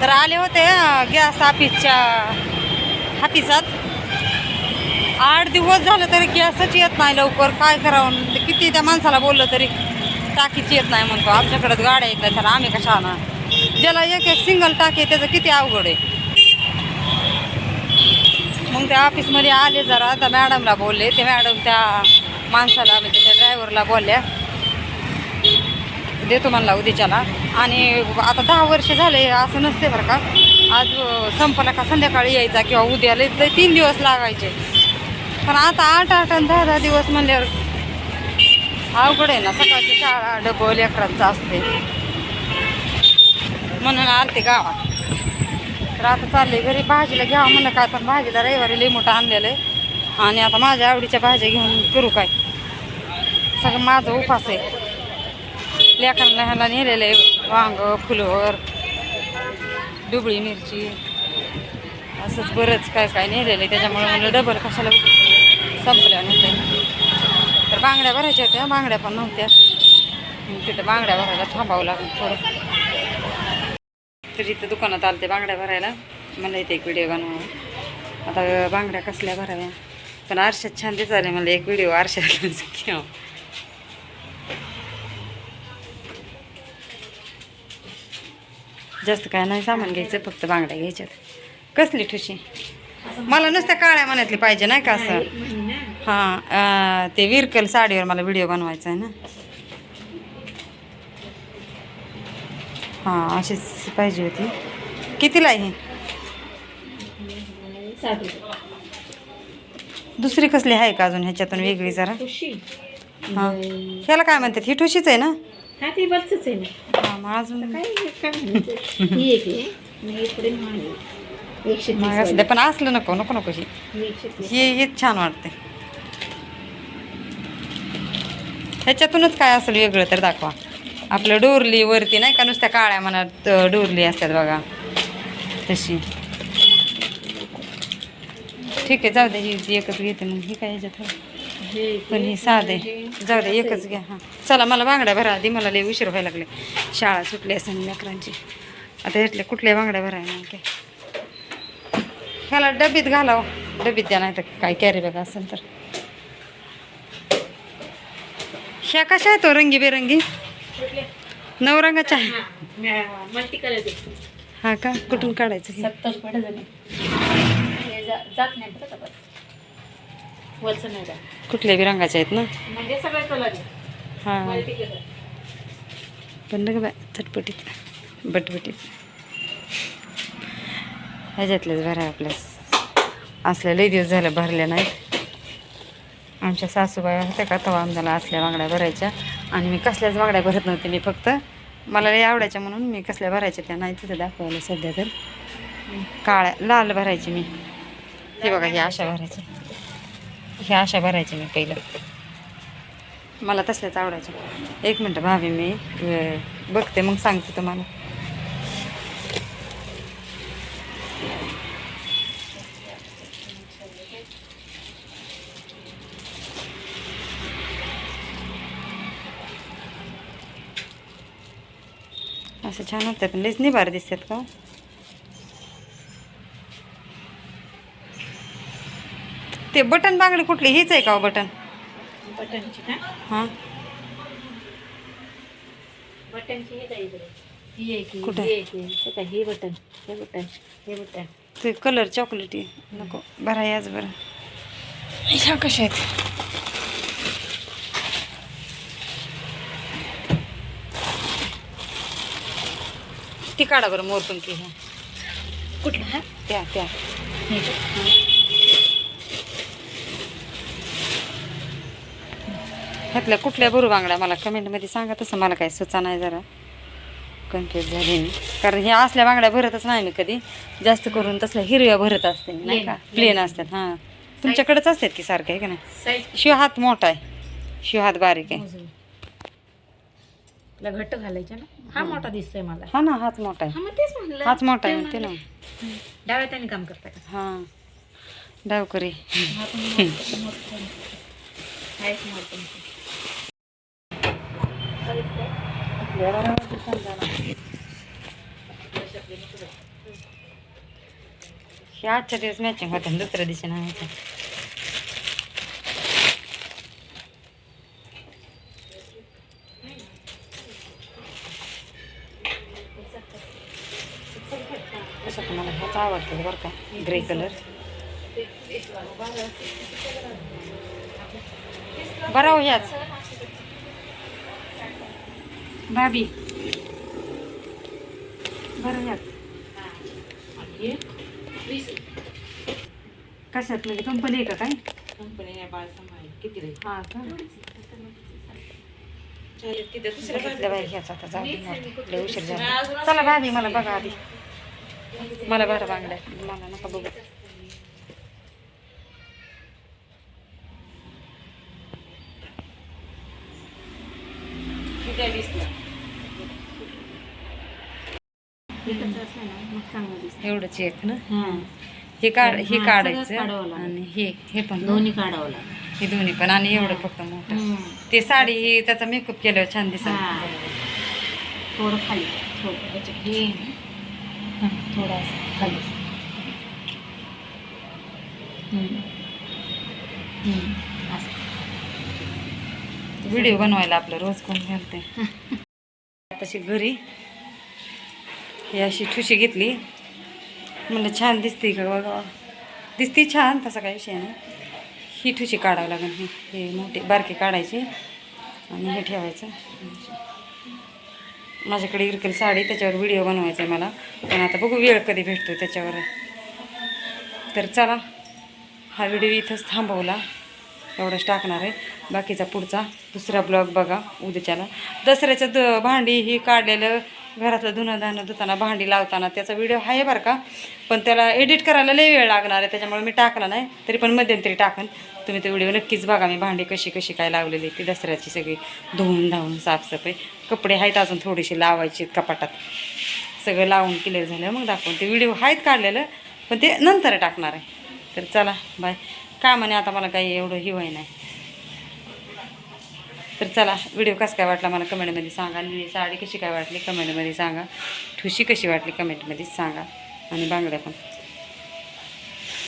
तर आले होते गॅस ऑफिसच्या हापिसात आठ दिवस झालं तरी गॅसच येत नाही लवकर. काय करावं? ते किती त्या माणसाला बोललं तरी टाकीच येत नाही म्हणतो. आमच्याकडंच गाड्या येत नाही तर आम्ही कशा आणणार ज्याला एक एक सिंगल टाकी आहे त्याचं किती अवघड आहे? मग त्या ऑफिसमध्ये आले जरा. त्या मॅडमला बोलले. ते मॅडम त्या माणसाला म्हणजे त्या ड्रायव्हरला बोलल्या. देतो म्हणला उद्याच्याला. आणि आता दहा वर्ष झाले असं नसते बरं का. आज संपला का संध्याकाळी यायचा किंवा उद्या लय तीन दिवस लागायचे. पण आता आठ आठ आणि दहा दहा दिवस म्हणल्यावर अवघड आहे ना सकाळची शाळा डबल लेकरांचं असते. म्हणून आलते गावात. तर आता चालले घरी भाजीला घ्यावं म्हणलं काय पण भाजीला रविवारी लई मोठं आणलेलं आहे. आणि आता माझ्या आवडीच्या भाज्या घेऊन करू काय? सगळं माझं उपास आहे. लेकरांना ह्याला नेलेलं आहे. वांग फुलवर डुबळी मिरची. असंच बरंच काय काय नेलेलं आहे. त्याच्यामुळे म्हणलं डबल कशाला संपल्या नव्हते तर बांगड्या भरायच्या होत्या. बांगड्या पण नव्हत्या. मग तिथं बांगड्या भरायला थांबावं लागलं थोडं. तर इथं दुकानात आलं ते बांगड्या भरायला. मला इथे एक व्हिडिओ बनवा आता बांगड्या कसल्या भराव्या? पण आरशात छान दिसायला मला एक व्हिडिओ आरशात घ्यावं जास्त काय नाही सामान घ्यायचं फक्त बांगड्या घ्यायच्यात. कसली ठुशी? मला नुसत्या काळ्या मनातली पाहिजे नाही का असं? हां ते विरकल साडीवर मला व्हिडिओ बनवायचा आहे ना. हां अशीच पाहिजे होती. कितीला आहे ही? दुसरी कसली आहे का अजून ह्याच्यातून वेगळी जरा? हां ह्याला काय म्हणतात? ही ठुशीच आहे ना? हा ते आहे ना. हां मग अजून काय काय ही एक आहे. आणि एक पुढे महाग आहे एकशे तीस मग असं दे पण असलं नको नको नको ही. ही एकशे तीस हे हेच छान वाटते. ह्याच्यातूनच काय असेल वेगळं तर दाखवा. आपलं डोरली वरती नाही का नुसत्या काळ्या मनात अं, डोरली असतात बघा. तशी. ठीक आहे जाऊ दे ही ही एकच घेते मग ही काय ह्याच्यात हवं? हे पण ही साधे. जाऊ दे एकच घ्या हां. चला मला बांगड्या भरा. आधी मला लई उशीर व्हायला लागले. शाळा सुटली असेल लेकरांची आता यातल्या कुठल्या बांगड्या भराय नाही काय ह्याला डबीत घालावं. डबीत द्या नाही तर काय कॅरी बॅग असेल तर. ह्या कशा आहे तो रंगीबेरंगी? नऊ रंगाच्या आहे हा का? कुठून काढायचं हे? हे जात नाही नाही जात. कुठल्या बी रंगाच्या आहेत ना? म्हणजे सगळे कलर आहे. हां. पण बाय चटपटीत बटबटीत. ह्याच्यातलेच भरा आपल्या असल्या लई दिवस झालं भरल्या नाहीत आमच्या सासूबाई होत्या का तेव्हा आम्हाला असल्या बांगड्या भरायच्या. आणि मी कसल्याच बांगड्या भरत नव्हते मी फक्त. मला लई आवडायच्या म्हणून मी कसल्या भरायच्या त्या नाही तिथं दाखवायला सध्या तर. काळ्या लाल भरायची मी. हे बघा ह्या अशा भरायच्या. ह्या अशा भरायच्या मी पहिलं. मला तसल्याच आवडायच्या एक मिनटं भावी मी बघते मग सांगते तुम्हाला. असं छान वाटतात लईच निभार दिसतात का? ते बटन बांगडी कुठली? हीच आहे का हो बटन? बटनची हां. बटनची हे काही ही ही कुठं? ही ही. हे काय, हे बटन हे बटन हे बटन. ते कलर चॉकलेटी नको बरं याच बरं. ह्या कशा आहेत? ती काढा बरं मोरपंखी ह्या कुठला हा? त्या त्या. हे? ह्यातल्या कुठल्या भरू बांगड्या मला कमेंटमध्ये सांगा तसं मला काही सुचा नाही जरा कन्फ्युज झाली मी कारण ह्या असल्या बांगड्या भरतच नाही मी कधी जास्त करून तसल्या हिरव्या भरत असते नाही का. प्लेन असतात हां तुमच्याकडेच असतात की सारखे आहे का नाही शिव हात मोठा आहे शिव हात बारीक आहे. तुला घट्ट घालायच्या ना हा मोठा दिसतोय मला हा ना हात मोठा आहे हा हाच मोठा आहे ते म्हणते ना. डाव्या त्याने काम करता का हां डावकरी हा पण मोठं- मोठं. हा एक मोठं. हे आजच्या दिवस मॅचिंग होतं दुसऱ्या दिवशी नाही मला ह्याच आवडतं बरं का ग्रे कलर बरं हो ह्याच भाभी. बरं कशात? म्हणजे कंपनी आहे का काय? हा का? दे मग. लय उशीर झाला. चला भाभी मला बघा आधी. मला बरं बांगड्या. मला नका बघू. एवढंच एक ना हे काढ हे हा, काढायचं. आणि हे हे पण? दोन्ही काढावं हे दोन्ही पण आणि एवढं फक्त मोठं. ते साडी ही त्याचा मेकअप केल्यावर छान दिसत. थोडं खाली थोडं हे खाली हम्म. हम्म, असं. व्हिडिओ बनवायला आपलं रोज कोण घालते तशी घरी. ही अशी ठुशी घेतली. म्हणलं छान दिसते का बघा. दिसते छान तसा काही विषय नाही. ही ठुशी काढावं लागेल ही हे मोठी बारकी काढायची आणि हे ठेवायचं. माझ्याकडे इरकल साडी त्याच्यावर व्हिडिओ बनवायचा आहे मला. पण आता बघू वेळ कधी भेटतो त्याच्यावर. तर चला हा व्हिडिओ इथंच थांबवला. एवढंच टाकणार आहे. बाकीचा पुढचा दुसरा ब्लॉग बघा उद्याच्याला. दसऱ्याचं द भांडी ही काढलेलं घरातलं धुणं धाणं धुताना भांडी लावताना त्याचा व्हिडिओ आहे बरं का. पण त्याला एडिट करायला लई वेळ लागणार आहे त्याच्यामुळे मी टाकला नाही. तरी पण मध्यंतरी टाकन. तुम्ही ते व्हिडिओ नक्कीच बघा मी भांडी कशी कशी काय लावलेली ती दसऱ्याची सगळी. धुवून धावून साफसफाई. कपडे आहेत अजून थोडीशी लावायची आहेत कपाटात. सगळं लावून क्लिअर झालं मग दाखवून ते व्हिडिओ आहेत काढलेलं पण ते नंतर टाकणार आहे. तर चला बाय का म्हणे आता मला काही एवढं हिवाय नाही. तर चला व्हिडिओ कसा काय वाटला मला कमेंटमध्ये सांगा. आणि साडी कशी काय वाटली कमेंटमध्ये सांगा. ठुशी कशी वाटली कमेंटमध्ये सांगा. आणि बांगड्या पण.